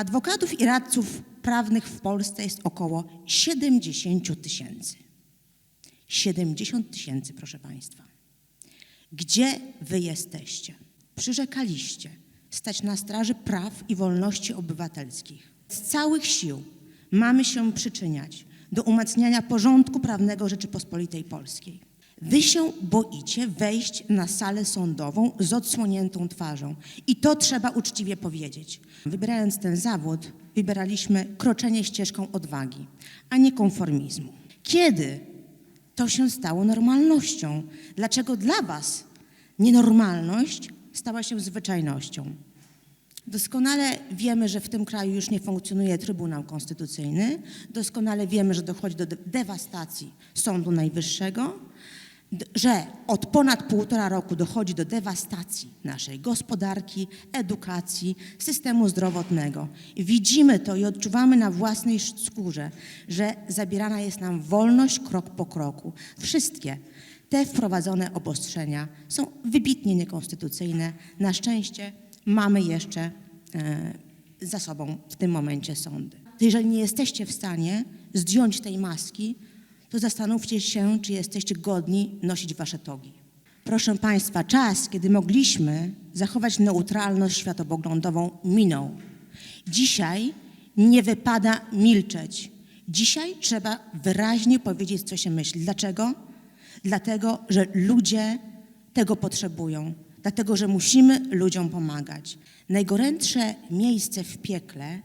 Adwokatów i radców prawnych w Polsce jest około 70 tysięcy. 70 tysięcy, proszę Państwa. Gdzie Wy jesteście? Przyrzekaliście stać na straży praw i wolności obywatelskich. Z całych sił mamy się przyczyniać do umacniania porządku prawnego Rzeczypospolitej Polskiej. Wy się boicie wejść na salę sądową z odsłoniętą twarzą. I to trzeba uczciwie powiedzieć. Wybierając ten zawód, wybieraliśmy kroczenie ścieżką odwagi, a nie konformizmu. Kiedy to się stało normalnością? Dlaczego dla Was nienormalność stała się zwyczajnością? Doskonale wiemy, że w tym kraju już nie funkcjonuje Trybunał Konstytucyjny. Doskonale wiemy, że dochodzi do de- dewastacji Sądu Najwyższego, że od ponad półtora roku dochodzi do dewastacji naszej gospodarki, edukacji, systemu zdrowotnego. Widzimy to i odczuwamy na własnej skórze, że zabierana jest nam wolność krok po kroku. Wszystkie te wprowadzone obostrzenia są wybitnie niekonstytucyjne. Na szczęście mamy jeszcze e, za sobą w tym momencie sądy. Jeżeli nie jesteście w stanie zdjąć tej maski, to zastanówcie się, czy jesteście godni nosić wasze togi. Proszę Państwa, czas, kiedy mogliśmy zachować neutralność światopoglądową, minął. Dzisiaj nie wypada milczeć. Dzisiaj trzeba wyraźnie powiedzieć, co się myśli. Dlaczego? Dlatego, że ludzie tego potrzebują. Dlatego, że musimy ludziom pomagać. Najgorętsze miejsce w piekle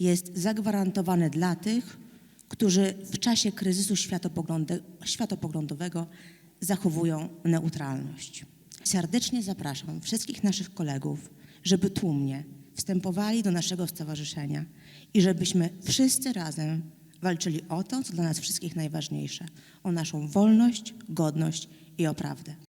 jest zagwarantowane dla tych, którzy w czasie kryzysu światopoglądowego zachowują neutralność. Serdecznie zapraszam wszystkich naszych kolegów, żeby tłumnie wstępowali do naszego stowarzyszenia i żebyśmy wszyscy razem walczyli o to, co dla nas wszystkich najważniejsze o naszą wolność, godność i o prawdę.